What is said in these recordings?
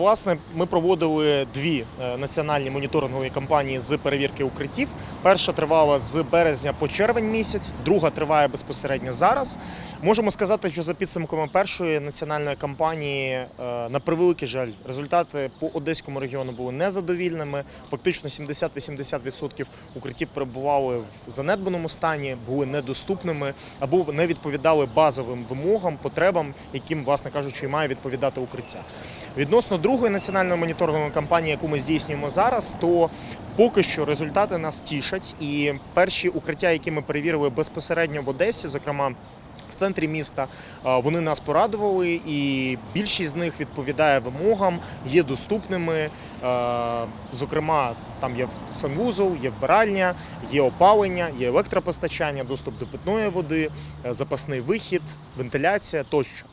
Власне, ми проводили дві е, національні моніторингові кампанії з перевірки укриттів. Перша тривала з березня по червень місяць, друга триває безпосередньо зараз. Можемо сказати, що за підсумками першої національної кампанії, е, на превеликий жаль, результати по одеському регіону були незадовільними. Фактично 70-80% укриттів перебували в занедбаному стані, були недоступними або не відповідали базовим вимогам, потребам, яким, власне кажучи, має відповідати укриття. Відносно другої національної моніторингової кампанії, яку ми здійснюємо зараз, то поки що результати нас тішать. І перші укриття, які ми перевірили безпосередньо в Одесі, зокрема. В центрі міста вони нас порадували, і більшість з них відповідає вимогам, є доступними. Е, Зокрема, там є санвузол, є вбиральня, є опалення, є електропостачання, доступ до питної води, е, запасний вихід, вентиляція тощо.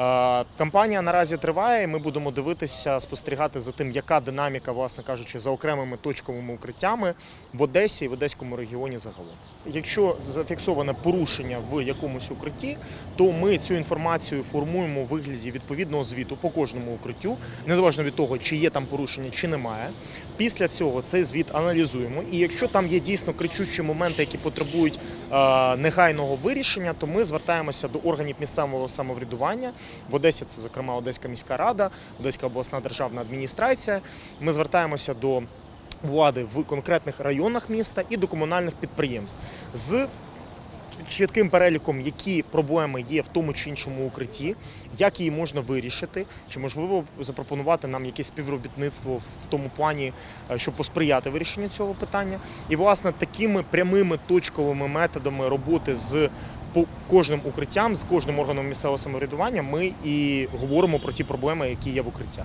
Е, Кампанія наразі триває. і Ми будемо дивитися, спостерігати за тим, яка динаміка, власне кажучи, за окремими точковими укриттями в Одесі і в Одеському регіоні загалом. Якщо зафіксоване порушення в якомусь укритті, то ми цю інформацію формуємо у вигляді відповідного звіту по кожному укриттю, незалежно від того, чи є там порушення, чи немає. Після цього цей звіт аналізуємо. І якщо там є дійсно кричущі моменти, які потребують е, негайного вирішення, то ми звертаємося до органів місцевого самоврядування. В Одесі це, зокрема, Одеська міська рада, Одеська обласна державна адміністрація. Ми звертаємося до влади в конкретних районах міста і до комунальних підприємств з чітким переліком, які проблеми є в тому чи іншому укритті, як її можна вирішити, чи можливо запропонувати нам якесь співробітництво в тому плані, е, щоб посприяти вирішенню цього питання. І власне такими прямими точковими методами роботи з по кожним укриттям, з кожним органом місцевого самоврядування, ми і говоримо про ті проблеми, які є в укриттях.